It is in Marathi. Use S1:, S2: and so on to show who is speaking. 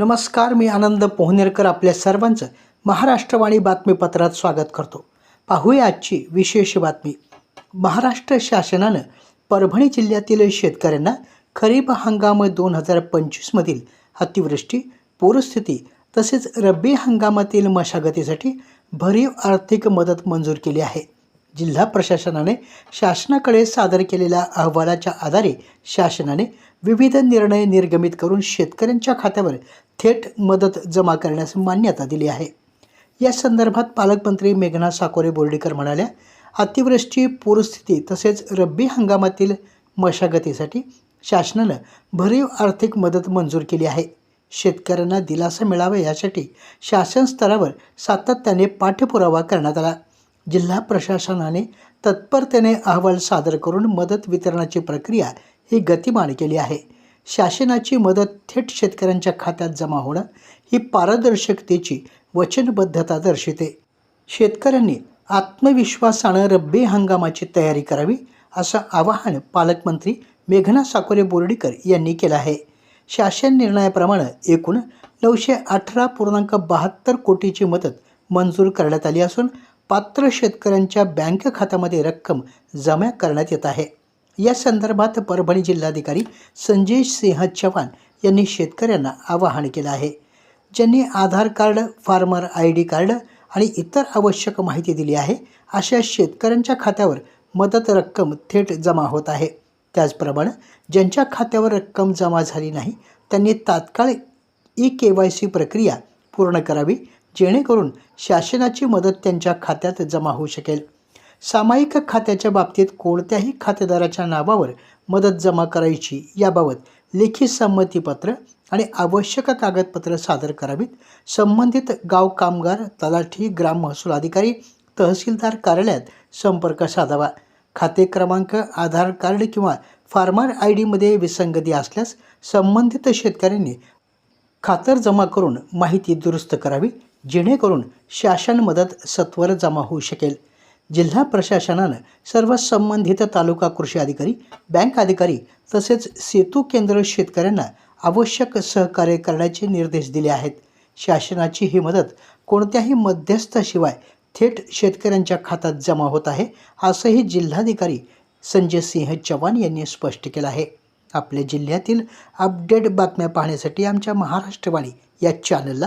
S1: नमस्कार मी आनंद पोहनेरकर आपल्या सर्वांचं महाराष्ट्रवाणी बातमीपत्रात स्वागत करतो. पाहूया आजची विशेष बातमी. महाराष्ट्र शासनानं परभणी जिल्ह्यातील शेतकऱ्यांना खरीप हंगाम दोन हजार पंचवीसमधील अतिवृष्टी पूरस्थिती तसेच रब्बी हंगामातील मशागतीसाठी भरीव आर्थिक मदत मंजूर केली आहे. जिल्हा प्रशासनाने शासनाकडे सादर केलेल्या अहवालाच्या आधारे शासनाने विविध निर्णय निर्गमित करून शेतकऱ्यांच्या खात्यावर थेट मदत जमा करण्यास मान्यता दिली आहे. या संदर्भात पालकमंत्री मेघना साकोरे बोर्डीकर म्हणाल्या अतिवृष्टी पूरस्थिती तसेच रब्बी हंगामातील मशागतीसाठी शासनानं भरीव आर्थिक मदत मंजूर केली आहे. शेतकऱ्यांना दिलासा मिळावा यासाठी शासन स्तरावर सातत्याने पाठपुरावा करण्यात आला. जिल्हा प्रशासनाने तत्परतेने अहवाल सादर करून मदत वितरणाची प्रक्रिया ही गतिमान केली आहे. शासनाची मदत थेट शेतकऱ्यांच्या खात्यात जमा होणं ही पारदर्शकतेची वचनबद्धता दर्शविते. शेतकऱ्यांनी आत्मविश्वासानं रब्बी हंगामाची तयारी करावी असं आवाहन पालकमंत्री मेघना साकोरे बोर्डीकर यांनी केलं आहे. शासन निर्णयाप्रमाणे एकूण नऊशे अठरा पूर्णांक बहात्तर कोटीची मदत मंजूर करण्यात आली असून पात्र शेतकऱ्यांच्या बँक खात्यामध्ये रक्कम जमा करण्यात येत आहे. या संदर्भात परभणी जिल्हाधिकारी संजय सिंह चव्हाण यांनी शेतकऱ्यांना आवाहन केलं आहे. ज्यांनी Aadhaar card farmer I D card आणि इतर आवश्यक माहिती दिली आहे अशा शेतकऱ्यांच्या खात्यावर मदत रक्कम थेट जमा होत आहे. त्याचप्रमाणे ज्यांच्या खात्यावर रक्कम जमा झाली नाही त्यांनी तात्काळ ई के वाय सी प्रक्रिया पूर्ण करावी जेणेकरून शासनाची मदत त्यांच्या खात्यात जमा होऊ शकेल. सामायिक खात्याच्या बाबतीत कोणत्याही खातेदाराच्या नावावर मदत जमा करायची याबाबत लेखी संमतीपत्र आणि आवश्यक कागदपत्र सादर करावीत. संबंधित गाव कामगार तलाठी ग्राम महसूल अधिकारी तहसीलदार कार्यालयात संपर्क साधावा. खाते क्रमांक आधार कार्ड किंवा फार्मर आय डीमध्ये विसंगती असल्यास संबंधित शेतकऱ्यांनी खातर जमा करून माहिती दुरुस्त करावी. जेणेकरून शासन मदत सत्वर जमा होऊ शकेल. जिल्हा प्रशासनानं सर्व संबंधित तालुका कृषी अधिकारी बँक अधिकारी तसेच सेतू केंद्र शेतकऱ्यांना आवश्यक सहकार्य करण्याचे निर्देश दिले आहेत. शासनाची ही मदत कोणत्याही मध्यस्थाशिवाय थेट शेतकऱ्यांच्या खात्यात जमा होत आहे असंही जिल्हाधिकारी संजय सिंह चव्हाण यांनी स्पष्ट केलं आहे. आपल्या जिल्ह्यातील अपडेट बातम्या पाहण्यासाठी आमच्या महाराष्ट्रवाणी या चॅनलला